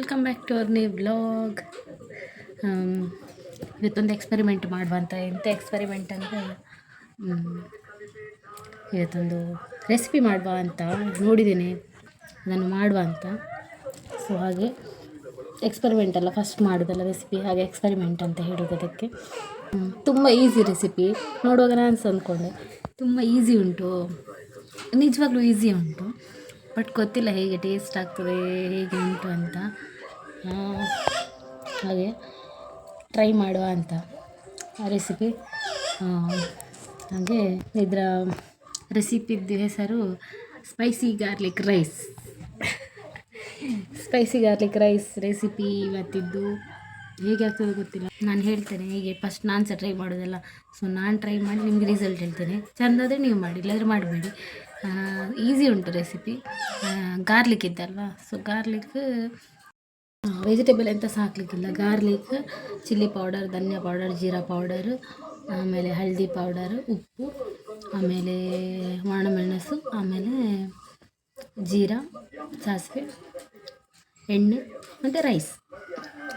Welcome back to our new blog ಇವತ್ತೊಂದು experiment ಮಾಡುವಂಥ ಎಂಥ ಎಕ್ಸ್ಪೆರಿಮೆಂಟ್ ಅಂದರೆ ಇವತ್ತೊಂದು ರೆಸಿಪಿ ಮಾಡುವ ಅಂತ ನೋಡಿದ್ದೀನಿ. ನಾನು ಮಾಡುವ ಅಂತ. ಸೊ ಹಾಗೆ ಎಕ್ಸ್ಪೆರಿಮೆಂಟ್ ಅಲ್ಲ ಫಸ್ಟ್ ಮಾಡೋದಲ್ಲ ರೆಸಿಪಿ ಹಾಗೆ ಎಕ್ಸ್ಪೆರಿಮೆಂಟ್ ಅಂತ ಹೇಳೋದು ಅದಕ್ಕೆ. ತುಂಬ ಈಸಿ ರೆಸಿಪಿ ನೋಡುವಾಗ ನಾನು ಅಂದ್ಕೊಂಡೆ, ತುಂಬ ಈಸಿ ಉಂಟು. ನಿಜವಾಗ್ಲೂ ಈಸಿ ಉಂಟು. ಬಟ್ ಗೊತ್ತಿಲ್ಲ ಹೇಗೆ ಟೇಸ್ಟ್ ಆಗ್ತದೆ, ಹೇಗೆ ಉಂಟು ಅಂತ. ಹಾಗೆ ಟ್ರೈ ಮಾಡುವ ಅಂತ ಆ ರೆಸಿಪಿ ಹಾಗೆ ಇದರ ರೆಸಿಪಿದ್ದು ಹೆಸರು spicy garlic rice spicy garlic rice recipe ಇವತ್ತಿದ್ದು. ಹೇಗೆ ಆಗ್ತದೆ ಗೊತ್ತಿಲ್ಲ. ನಾನು ಹೇಳ್ತೇನೆ ಹೇಗೆ ಫಸ್ಟ್ ನಾನು ಸಹ ಟ್ರೈ ಮಾಡೋದಲ್ಲ. ಸೊ ನಾನು ಟ್ರೈ ಮಾಡಿ ನಿಮಗೆ ರಿಸಲ್ಟ್ ಹೇಳ್ತೇನೆ. ಚೆಂದಾದರೆ ನೀವು ಮಾಡಿ, ಇಲ್ಲಾದರೆ ಮಾಡಬೇಡಿ. ಈಸಿ ಉಂಟು ರೆಸಿಪಿ ಗಾರ್ಲಿಕ್ ಇದ್ದಲ್ವಾ ಸೊ ಗಾರ್ಲಿಕ್ ವೆಜಿಟೇಬಲ್ ಎಂತ ಹಾಕ್ಲಿಕ್ಕಿಲ್ಲ. ಗಾರ್ಲಿಕ್ ಚಿಲ್ಲಿ ಪೌಡರ್ ಧನಿಯಾ ಪೌಡರ್ ಜೀರಾ ಪೌಡರ್ ಆಮೇಲೆ ಹಳದಿ ಪೌಡರ್ ಉಪ್ಪು, ಆಮೇಲೆ ಒಣಮೆಣಸು, ಆಮೇಲೆ ಜೀರಾ, ಸಾಸಿವೆ, ಎಣ್ಣೆ, ಮತ್ತು ರೈಸ್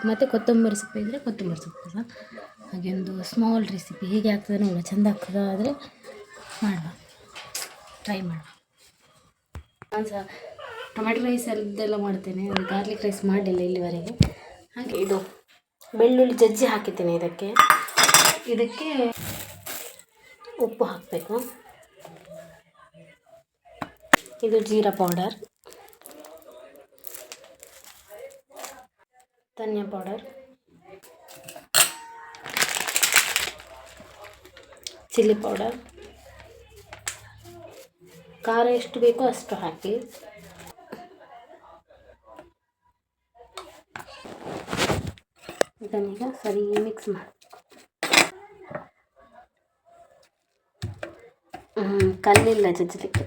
ಮತ್ತು ಕೊತ್ತಂಬರಿ ಸೊಪ್ಪು ಇದ್ದರೆ ಕೊತ್ತಂಬರಿ ಸೊಪ್ಪು ಹಾಗೆ ಒಂದು ಸ್ಮಾಲ್ ರೆಸಿಪಿ ಹೇಗೆ ಆಗ್ತದೆ ನೋಡುವ ಚೆಂದ ಆಗ್ತದೆ ಆದರೆ ಮಾಡುವ. ಟ್ರೈ ಮಾಡೋಣ ನಾನು ಸಹ ಟೊಮೆಟೊ ರೈಸ್ ಅದೆಲ್ಲ ಮಾಡ್ತೇನೆ ಗಾರ್ಲಿಕ್ ರೈಸ್ ಮಾಡಲಿಲ್ಲ ಇಲ್ಲಿವರೆಗೆ. ಹಾಗೆ ಇದು ಬೆಳ್ಳುಳ್ಳಿ ಜಜ್ಜಿ ಹಾಕಿದ್ದೇನೆ ಇದಕ್ಕೆ. ಇದಕ್ಕೆ ಉಪ್ಪು ಹಾಕಬೇಕು. ಇದು ಜೀರಾ ಪೌಡರ್ ಧನಿಯಾ ಪೌಡರ್ ಚಿಲ್ಲಿ ಪೌಡರ್ ಖಾರ ಎಷ್ಟು ಬೇಕೋ ಅಷ್ಟು ಹಾಕಿ ಇದನ್ನೀಗ ಸರಿ ಮಿಕ್ಸ್ ಮಾಡಿ ಹ್ಮ್, ಕಲ್ಲಿಲ್ಲ ಜಜ್ಜಲಿಕ್ಕೆ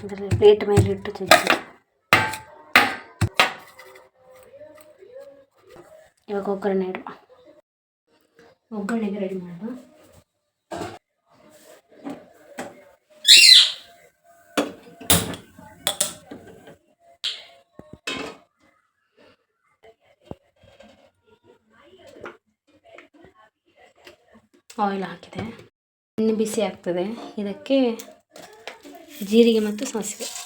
ಅದರಲ್ಲಿ ಪ್ಲೇಟ್ ಮೇಲೆ ಇಟ್ಟು ಜಜ್ಜಿ ಇವಾಗ ಒಗ್ಗರಣೆ ಇಡುವ ಒಗ್ಗರಣೆಗೆ ರೆಡಿ ಮಾಡುವ ಆಯಿಲ್ ಹಾಕಿದೆ. ಎಣ್ಣೆ ಬಿಸಿ ಆಗ್ತದೆ. ಇದಕ್ಕೆ ಜೀರಿಗೆ ಮತ್ತು ಸಾಸಿವೆ.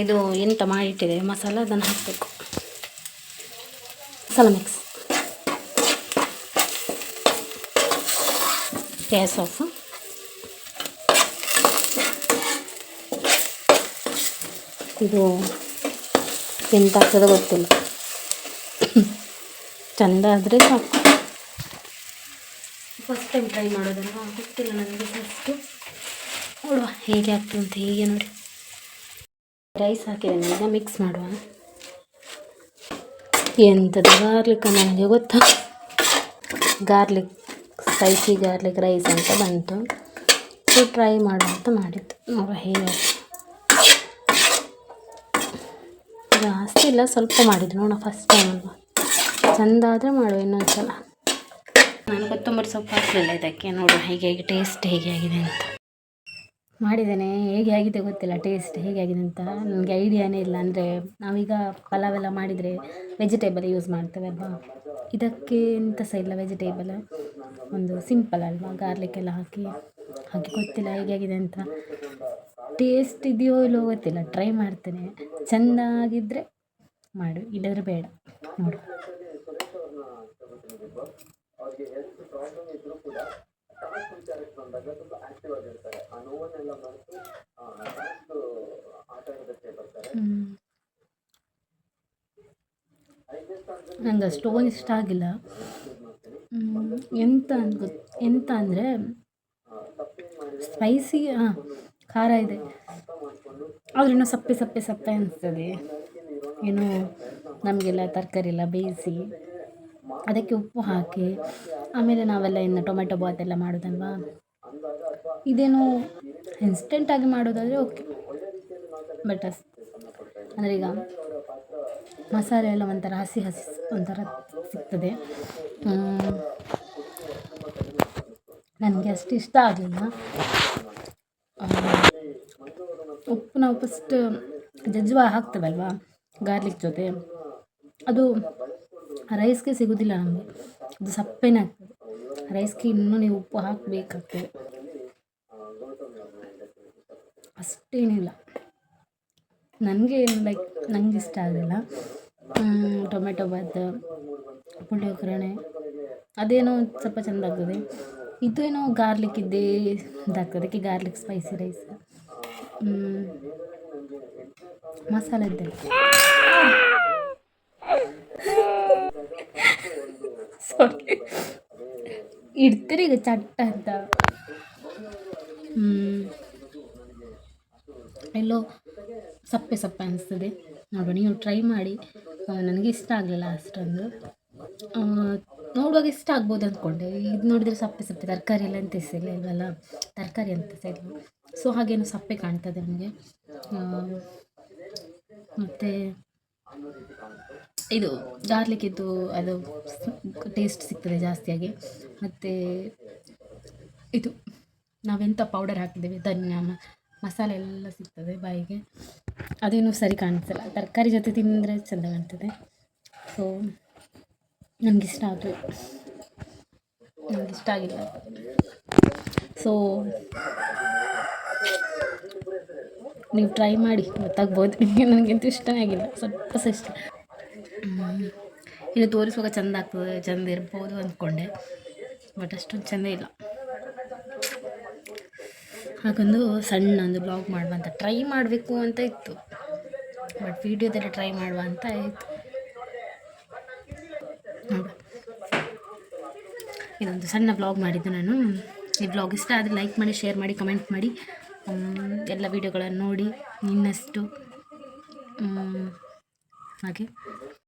ಇದು ಎಂತ ಮಾಡಿಟ್ಟಿದೆ. ಮಸಾಲ ಅದನ್ನು ಹಾಕಬೇಕು. ಮಸಾಲ ಮಿಕ್ಸ್ ಗ್ಯಾಸ್ ಆಫ್ ಇದು ಎಂತ ಆಗ್ತದೆ ಗೊತ್ತಿಲ್ಲ. ಚಂದ ಆದರೆ ಸಾಕು. ಫಸ್ಟ್ ಟೈಮ್ ಟ್ರೈ ಮಾಡೋದಲ್ವಾ? ಗೊತ್ತಿಲ್ಲ ನನಗೆ ಫಸ್ಟು ನೋಡುವ ಹೇಗೆ ಆಗ್ತದೆ ಅಂತ ಹೇಗೆ ನೋಡಿ. ರೈಸ್ ಹಾಕಿದ್ದೇನೆ ಈಗ ಮಿಕ್ಸ್ ಮಾಡುವ. ಎಂಥದ್ದು ಗಾರ್ಲಿಕ್ ನನಗೆ ಗೊತ್ತಾ? ಗಾರ್ಲಿಕ್ ಸ್ಪೈಸಿ ಗಾರ್ಲಿಕ್ ರೈಸ್ ಅಂತ ಬಂತು. ಸೊ ಟ್ರೈ ಮಾಡುವ ಅಂತ ಮಾಡಿದ್ದು. ನೋಡುವ ಹೇಗೆ ಜಾಸ್ತಿ ಇಲ್ಲ, ಸ್ವಲ್ಪ ಮಾಡಿದ್ದು ನೋಡೋಣ ಫಸ್ಟ್ ಟೈಮ್ ಅಲ್ವಾ? ಚೆಂದ ಆದರೆ ಮಾಡು ಇನ್ನೊಂದು ಸಲ ನಾನು ಕೊತ್ತಂಬರಿ ಸೊಪ್ಪು ಹಾಕಲಿಲ್ಲ ಇದಕ್ಕೆ. ನೋಡು, ಹೇಗೆ ಹೇಗೆ ಟೇಸ್ಟ್ ಹೇಗೆ ಆಗಿದೆ ಅಂತ. ಮಾಡಿದ್ದೇನೆ. ಹೇಗೆ ಆಗಿದೆ ಗೊತ್ತಿಲ್ಲ ಟೇಸ್ಟ್ ಹೇಗೆ ಆಗಿದೆ ಅಂತ. ನನಗೆ ಐಡಿಯಾನೇ ಇಲ್ಲ. ಅಂದರೆ ನಾವೀಗ ಪಲಾವ್ ಎಲ್ಲ ಮಾಡಿದರೆ ವೆಜಿಟೇಬಲ್ ಯೂಸ್ ಮಾಡ್ತೇವೆ ಅಲ್ವಾ? ಇದಕ್ಕೆ ಎಂಥ ಸಹ ಇಲ್ಲ ವೆಜಿಟೇಬಲ್ ಒಂದು ಸಿಂಪಲ್ ಅಲ್ವಾ? ಗಾರ್ಲಿಕ್ ಎಲ್ಲ ಹಾಕಿ. ಹಾಗೆ ಗೊತ್ತಿಲ್ಲ, ಹೇಗೆ ಆಗಿದೆ ಅಂತ. ಟೇಸ್ಟ್ ಇದೆಯೋ ಇಲ್ಲೋ ಗೊತ್ತಿಲ್ಲ. ಟ್ರೈ ಮಾಡ್ತೇನೆ. ಚೆಂದಾಗಿದ್ದರೆ ಮಾಡು, ಇಲ್ಲದ್ರೆ ಬೇಡ. ನೋಡು. ನಂಗೆ ಅಷ್ಟೊಂದು ಇಷ್ಟ ಆಗಿಲ್ಲ. ಎಂತ ಅಂತ ಗೊತ್, ಎಂತ ಅಂದರೆ ಸ್ಪೈಸಿ ಹಾಂ, ಖಾರ ಇದೆ. ಆದ್ರೂ ಸಪ್ಪೆ ಸಪ್ಪೆ ಸಪ್ಪೆ ಅನಿಸ್ತದೆ. ಏನು, ನಮಗೆಲ್ಲ ತರಕಾರಿ ಎಲ್ಲ ಬೇಯಿಸಿ, ಅದಕ್ಕೆ ಉಪ್ಪು ಹಾಕಿ, ಆಮೇಲೆ ನಾವೆಲ್ಲ ಇನ್ನು ಟೊಮೆಟೊ ಬಾತ್ ಎಲ್ಲ ಮಾಡೋದಲ್ವಾ? ಇದೇನು ಇನ್ಸ್ಟೆಂಟಾಗಿ ಮಾಡೋದಾದರೆ ಓಕೆ ಬಟ್ ಅಸ್, ಅಂದರೆ ಈಗ ಮಸಾಲೆ ಎಲ್ಲ ಒಂಥರ ಹಸಿ ಹಸಿ ಒಂಥರ ಸಿಗ್ತದೆ. ನನಗೆ ಅಷ್ಟು ಇಷ್ಟ ಆಗಲಿಲ್ಲ. ಉಪ್ಪು ನಾವು ಫಸ್ಟ್ ಜಜ್ವಾ ಹಾಕ್ತೇವಲ್ವಾ? ಗಾರ್ಲಿಕ್ ಜೊತೆ. ಅದು ರೈಸ್ಗೆ ಸಿಗೋದಿಲ್ಲ ನಮಗೆ. ಅದು ಸಪ್ಪೇನೆ ಆಗ್ತದೆ. ರೈಸ್ಗೆ ಇನ್ನೂ ನೀವು ಉಪ್ಪು ಹಾಕಬೇಕಾಗ್ತದೆ. ಅಷ್ಟೇನಿಲ್ಲ. ನನಗೆ ಲೈಕ್ ನನಗೆ ಇಷ್ಟ ಆಗಲಿಲ್ಲ ಟೊಮೆಟೊ ಬಾತ್ ಒಗ್ಗರಣೆ. ಅದೇನೋ ಸ್ವಲ್ಪ ಚೆಂದ ಆಗ್ತದೆ. ಇದೇನೋ ಗಾರ್ಲಿಕ್ ಇದ್ದೇ ಇದಾಗ್ತದೆ. ಅದಕ್ಕೆ ಗಾರ್ಲಿಕ್ ಸ್ಪೈಸಿ ರೈಸ್ ಮಸಾಲೆ ಇದ್ದಲ್ಲಿ ಸಾರಿ ಇಡ್ತೀರಿ ಈಗ ಚಟ್ಟ ಅಂತ. ಎಲ್ಲೋ ಸಪ್ಪೆ ಸಪ್ಪೆ ಅನಿಸ್ತದೆ. ನೋಡುವ ನೀವು ಟ್ರೈ ಮಾಡಿ. ನನಗೆ ಇಷ್ಟ ಆಗಲಿಲ್ಲ ಅಷ್ಟೊಂದು. ನೋಡುವಾಗ ಇಷ್ಟ ಆಗ್ಬೋದು ಅಂದ್ಕೊಂಡೆ ಇದು ನೋಡಿದರೆ ಸಪ್ಪೆ ಸಪ್ಪೆ ತರಕಾರಿ ಎಲ್ಲ ಎಂತ ಇಲ್ಲ ಇಲ್ವಲ್ಲ? ತರಕಾರಿ ಅಂತ ಇಲ್ಲ ಸೊ ಹಾಗೇನು ಸಪ್ಪೆ ಕಾಣ್ತದೆ ನನಗೆ. ಮತ್ತು ಇದು ಗಾರ್ಲಿಕ್ಕಿದ್ದು ಅದು ಟೇಸ್ಟ್ ಸಿಗ್ತದೆ ಜಾಸ್ತಿಯಾಗಿ ಮತ್ತು ಇದು ನಾವೆಂಥ ಪೌಡರ್ ಹಾಕಿದ್ದೇವೆ? ಧನ್ಯ ಮಸಾಲೆ ಎಲ್ಲ ಸಿಗ್ತದೆ ಬಾಯಿಗೆ. ಅದೇನು ಸರಿ ಕಾಣಿಸಲ್ಲ. ತರಕಾರಿ ಜೊತೆ ತಿಂದರೆ ಚೆಂದ ಕಾಣ್ತದೆ. ಸೊ ನನಗಿಷ್ಟ ಅದು. ನನಗಿಷ್ಟ ಆಗಿಲ್ಲ. ಸೊ ನೀವು ಟ್ರೈ ಮಾಡಿ, ಗೊತ್ತಾಗ್ಬೋದು. ನಿಮಗೆ ನನಗಂತೂ ಇಷ್ಟನೇ ಆಗಿಲ್ಲ. ಸ್ವಲ್ಪ ಸಹ ಇಷ್ಟ. ಇನ್ನು ತೋರಿಸುವಾಗ ಚೆಂದ ಆಗ್ತದೆ, ಚೆಂದ ಇರ್ಬೋದು ಅಂದ್ಕೊಂಡೆ. ಬಟ್ ಅಷ್ಟೊಂದು ಚೆಂದ ಇಲ್ಲ. ಹಾಗೊಂದು ಸಣ್ಣ ಒಂದು ಬ್ಲಾಗ್ ಮಾಡುವ ಅಂತ ಟ್ರೈ ಮಾಡಬೇಕು ಅಂತ ಇತ್ತು. ಬಟ್ ವೀಡಿಯೋದಲ್ಲಿ ಟ್ರೈ ಮಾಡುವ ಅಂತ ಇತ್ತು. ಇದೊಂದು ಸಣ್ಣ ಬ್ಲಾಗ್ ಮಾಡಿದ್ದು ನಾನು. ಈ ಬ್ಲಾಗ್ ಇಷ್ಟ ಆದರೆ ಲೈಕ್ ಮಾಡಿ ಶೇರ್ ಮಾಡಿ ಕಮೆಂಟ್ ಮಾಡಿ. ಎಲ್ಲ ವೀಡಿಯೋಗಳನ್ನು ನೋಡಿ ಇನ್ನಷ್ಟು ಹಾಗೆ.